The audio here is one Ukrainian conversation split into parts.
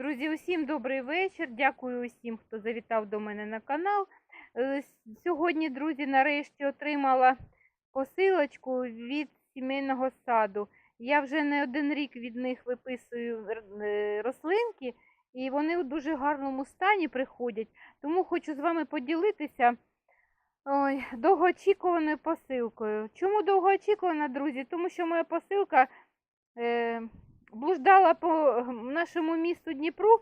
Друзі, усім добрий вечір. Дякую усім, хто завітав до мене на канал. Е, Сьогодні, друзі, нарешті отримала посилочку від сімейного саду. Я вже не один рік від них виписую е, рослинки, і вони у дуже гарному стані приходять. Тому хочу з вами поділитися ой, довгоочікуваною посилкою. Чому довгоочікувана, друзі? Тому що моя посилка е, блуждала по нашому місту Дніпру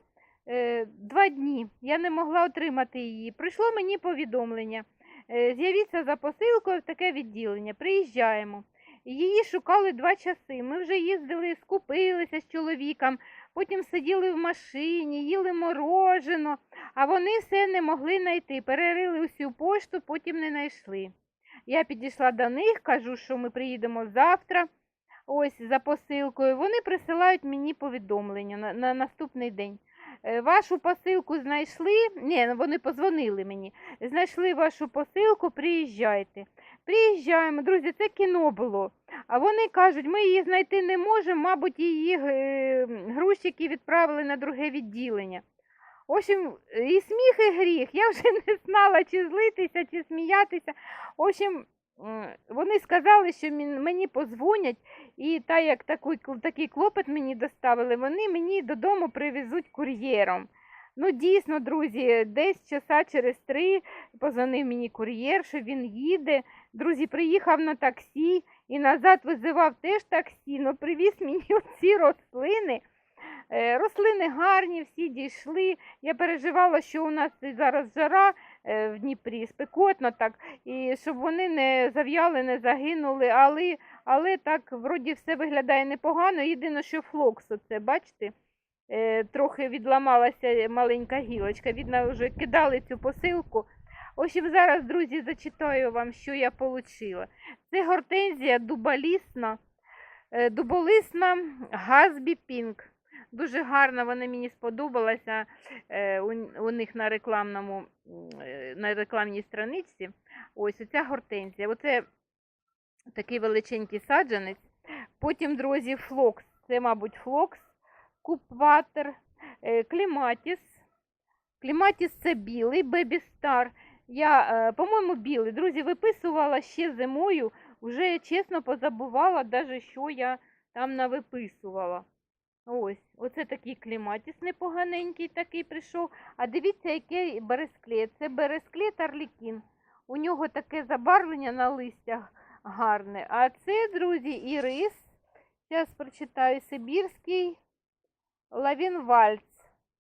е, два дні. Я не могла отримати її. Прийшло мені повідомлення. Е, З'явіться за посилкою в таке відділення. Приїжджаємо. Її шукали два часи. Ми вже їздили, скупилися з чоловіком, потім сиділи в машині, їли морожено, а вони все не могли знайти. Перерили усю пошту, потім не знайшли. Я підійшла до них, кажу, що ми приїдемо завтра. Ось за посилкою. Вони присилають мені повідомлення на, на наступний день. Е, Вашу посилку знайшли. Ні, вони позвонили мені. Знайшли вашу посилку, приїжджайте. Приїжджаємо, друзі, це кіно було. А вони кажуть, ми її знайти не можемо, мабуть, її е, грузчики відправили на друге відділення. В общем, і сміх, і гріх. Я вже не знала, чи злитися, чи сміятися. В общем, вони сказали, що мені позвонять, і та як такий, такий клопот мені доставили, вони мені додому привезуть кур'єром. Ну, дійсно, друзі, десь часа через три позвонив мені кур'єр, що він їде. Друзі, приїхав на таксі і назад визивав теж таксі, ну привіз мені оці рослини. Е, Рослини гарні, всі дійшли. Я переживала, що у нас зараз жара в Дніпрі, спекотно так, і щоб вони не зав'яли, не загинули, але, але так вроді все виглядає непогано. Єдине, що флокс, оце, бачите, е, трохи відламалася маленька гілочка. Видно, вже кидали цю посилку. В общем, зараз, друзі, зачитаю вам, що я отримала. Це гортензія дуболісна, е, дуболисна Газбі Пінк. Дуже гарно вона мені сподобалася е, у, них на рекламному е, на рекламній страниці. Ось оця гортензія. Оце такий величенький саджанець. Потім, друзі, флокс. Це, мабуть, флокс, купватер, е, кліматіс. Кліматіс це білий, бебі стар. Я, по-моєму, білий. Друзі, виписувала ще зимою. Вже чесно позабувала, даже, що я там навиписувала. Ось, оце такий кліматіс непоганенький такий прийшов. А дивіться, який бересклет. Це бересклет Арлікін. У нього таке забарвлення на листях гарне. А це, друзі, ірис. Зараз прочитаю Сибірський лавінвальц.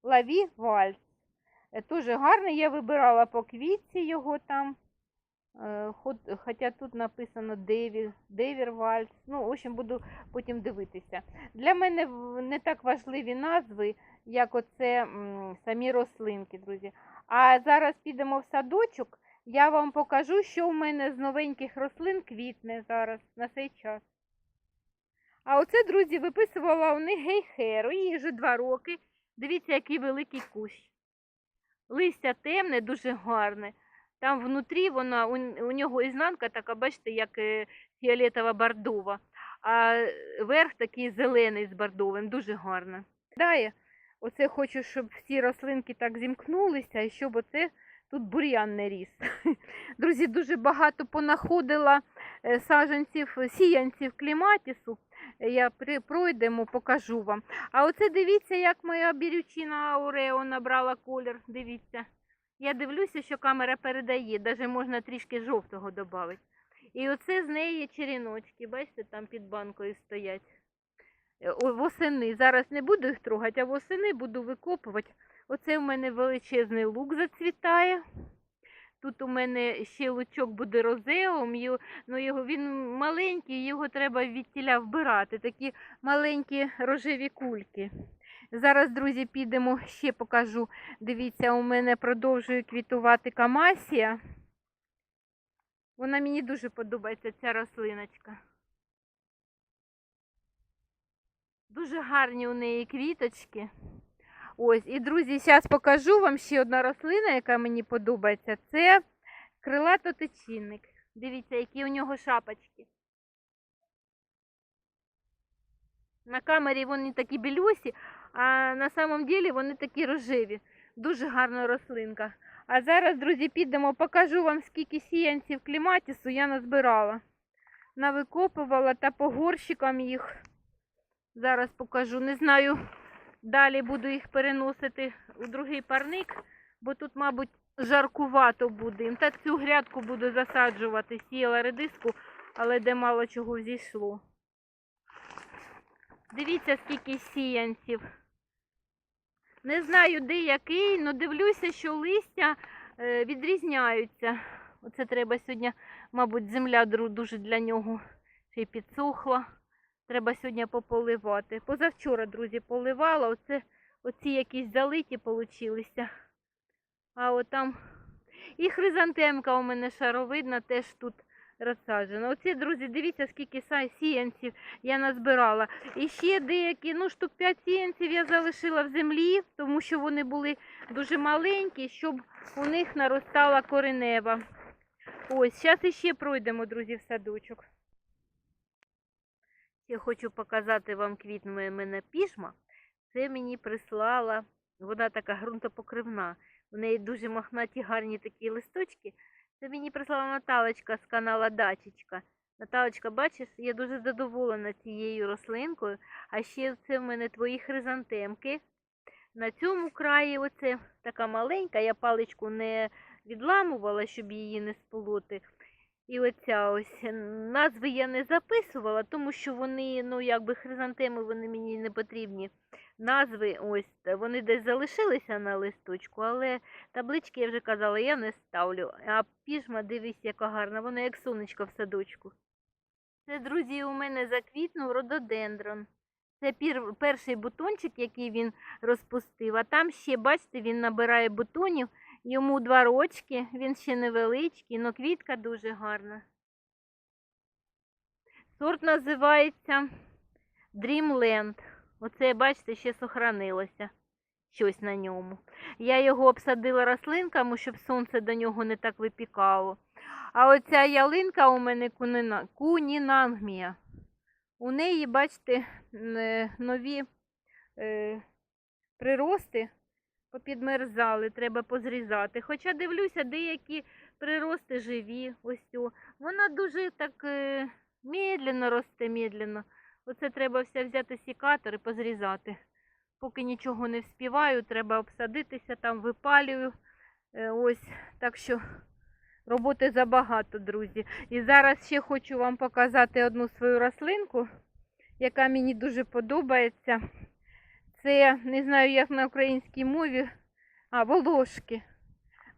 Лаві-вальц. Е, Дуже гарний. Я вибирала по квітці його там. Е, Хоча тут написано Девір, Девір Вальц. Ну, в общем, буду потім дивитися. Для мене не так важливі назви, як оце самі рослинки, друзі. А зараз підемо в садочок. Я вам покажу, що в мене з новеньких рослин квітне зараз на цей час. А оце, друзі, виписувала у них гейхеру. Їй вже два роки. Дивіться, який великий кущ. Листя темне, дуже гарне. Там внутрі вона, у, у нього ізнанка така, бачите, як е, фіолетова бордова, а верх такий зелений з бордовим, дуже гарно. Дає, оце хочу, щоб всі рослинки так зімкнулися і щоб оце тут бур'ян не ріс. Друзі, дуже багато понаходила е, саджанців, сіянців кліматісу. Е, Я пройдемо, покажу вам. А оце дивіться, як моя бірючина Аурео набрала колір. Дивіться. Я дивлюся, що камера передає, навіть можна трішки жовтого додати. І оце з неї черіночки, бачите, там під банкою стоять. Е, Восени. Зараз не буду їх трогати, а восени буду викопувати. Оце в мене величезний лук зацвітає. Тут у мене ще лучок буде розеум, ну його, він маленький, його треба від тіля вбирати. Такі маленькі рожеві кульки. Зараз, друзі, підемо, ще покажу. Дивіться, у мене продовжує квітувати камасія. Вона мені дуже подобається, ця рослиночка. Дуже гарні у неї квіточки. Ось, і, друзі, зараз покажу вам ще одна рослина, яка мені подобається. Це крилатотичинник. Дивіться, які у нього шапочки. На камері вони такі білюсі, А на самом деле вони такі рожеві. Дуже гарна рослинка. А зараз, друзі, підемо, покажу вам, скільки сіянців кліматісу я назбирала. Навикопувала та по горщикам їх. Зараз покажу. Не знаю, далі буду їх переносити у другий парник, бо тут, мабуть, жаркувато буде. Та цю грядку буду засаджувати. Сіяла редиску, але де мало чого зійшло. Дивіться, скільки сіянців. Не знаю, де який, але дивлюся, що листя е, відрізняються. Оце треба сьогодні, мабуть, земля дуже для нього ще й підсохла. Треба сьогодні пополивати. Позавчора, друзі, поливала. Оце, оці якісь залиті получилися. А от там і хризантемка у мене шаровидна теж тут розсаджена. Оці, друзі, дивіться, скільки сіянців я назбирала. І ще деякі, ну, штук 5 сіянців я залишила в землі, тому що вони були дуже маленькі, щоб у них наростала коренева. Ось, зараз іще пройдемо, друзі, в садочок. Я хочу показати вам квітнує мене пішма. Це мені прислала, вона така ґрунтопокривна. У неї дуже мохнаті гарні такі листочки. Це мені прислала Наталочка з канала Дачечка. Наталочка, бачиш, я дуже задоволена цією рослинкою. А ще це в мене твої хризантемки. На цьому краї оце така маленька, я паличку не відламувала, щоб її не сполоти. І оця ось назви я не записувала, тому що вони, ну якби хризантеми, вони мені не потрібні. Назви ось вони десь залишилися на листочку, але таблички я вже казала, я не ставлю. А пішма, дивись, яка гарна, вона як сонечко в садочку. Це, друзі, у мене заквітнув рододендрон. Це пір, перший бутончик, який він розпустив. А там ще, бачите, він набирає бутонів. Йому два рочки, він ще невеличкий, але квітка дуже гарна. Сорт називається Dreamland. Оце, бачите, ще сохранилося щось на ньому. Я його обсадила рослинками, щоб сонце до нього не так випікало. А оця ялинка у мене кунінангмія. У неї, бачите, е, нові е, прирости попідмерзали, треба позрізати. Хоча дивлюся, деякі прирости живі. Ось цю. Вона дуже так е, медленно росте, медленно. Оце треба все взяти сікатор і позрізати. Поки нічого не вспіваю, треба обсадитися, там випалюю. Е, ось, так що роботи забагато, друзі. І зараз ще хочу вам показати одну свою рослинку, яка мені дуже подобається. Це не знаю, як на українській мові. А, волошки.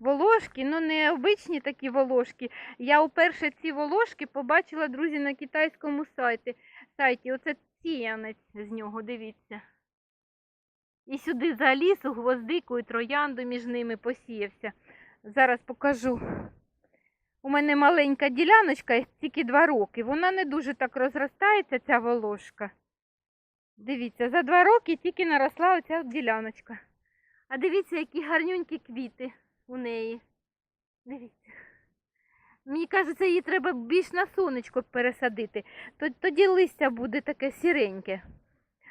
Волошки, ну не обичні такі волошки. Я уперше ці волошки побачила, друзі, на китайському сайті. Сайті. Оце сіянець з нього, дивіться. І сюди за лісу, гвоздику і троянду між ними посіявся. Зараз покажу. У мене маленька діляночка, тільки два роки. Вона не дуже так розростається, ця волошка. Дивіться, за два роки тільки наросла оця діляночка. А дивіться, які гарнюнькі квіти у неї. Дивіться. Мені кажеться, її треба більш на сонечко пересадити. Тоді листя буде таке сіреньке.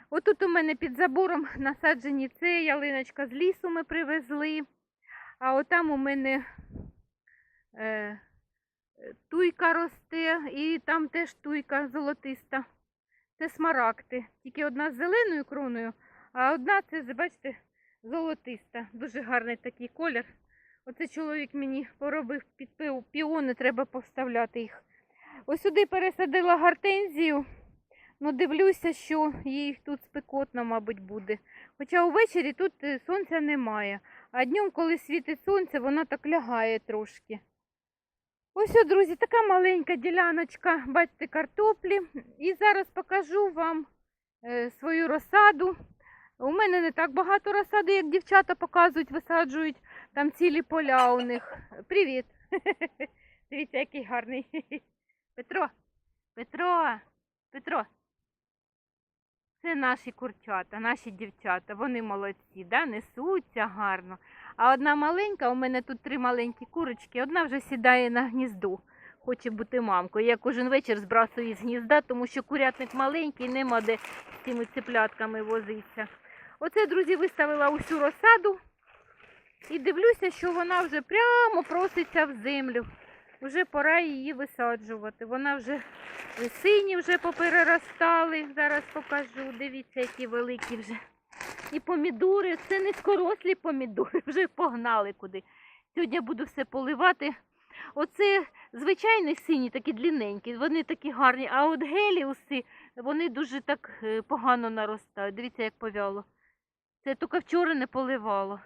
Отут у мене під забором насаджені це ялиночка з лісу ми привезли. А отам у мене е, туйка росте, і там теж туйка золотиста. Це смарагди. Тільки одна з зеленою кроною, а одна це, бачите, золотиста. Дуже гарний такий колір. Оце чоловік мені поробив під пі- піони, треба поставляти їх. Ось сюди пересадила гортензію. Ну, дивлюся, що їй тут спекотно, мабуть, буде. Хоча увечері тут е, сонця немає. А днем, коли світить сонце, вона так лягає трошки. Ось, о, друзі, така маленька діляночка, бачите, картоплі. І зараз покажу вам е, свою розсаду. У мене не так багато розсади, як дівчата показують, висаджують. Там цілі поля у них. Привіт! Дивіться, який гарний. Петро, Петро, Петро. Це наші курчата, наші дівчата. Вони молодці, да? несуться гарно. А одна маленька, у мене тут три маленькі курочки, одна вже сідає на гніздо, хоче бути мамкою. Я кожен вечір збрасую з гнізда, тому що курятник маленький, нема де з цими циплятками возитися. Оце, друзі, виставила усю розсаду. І дивлюся, що вона вже прямо проситься в землю. Вже пора її висаджувати. Вона вже сині вже попереростали. Зараз покажу. Дивіться, які великі вже. І помідори, це низькорослі помідори, вже погнали куди. Сьогодні буду все поливати. Оце звичайні сині, такі длинненькі, вони такі гарні, а от геліуси, вони дуже так е, погано наростають. Дивіться, як повяло. Це тільки вчора не поливало.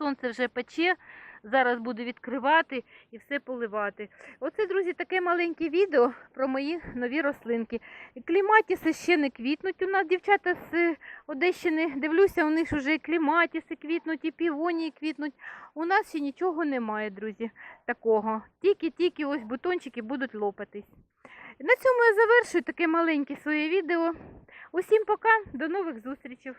Сонце вже пече, зараз буду відкривати і все поливати. Оце, друзі, таке маленьке відео про мої нові рослинки. Кліматіси ще не квітнуть. У нас дівчата з Одещини, дивлюся, у них вже і кліматіси квітнуть, і півонії квітнуть. У нас ще нічого немає, друзі, такого. Тільки-тільки ось бутончики будуть лопатись. На цьому я завершую таке маленьке своє відео. Усім пока, до нових зустрічей.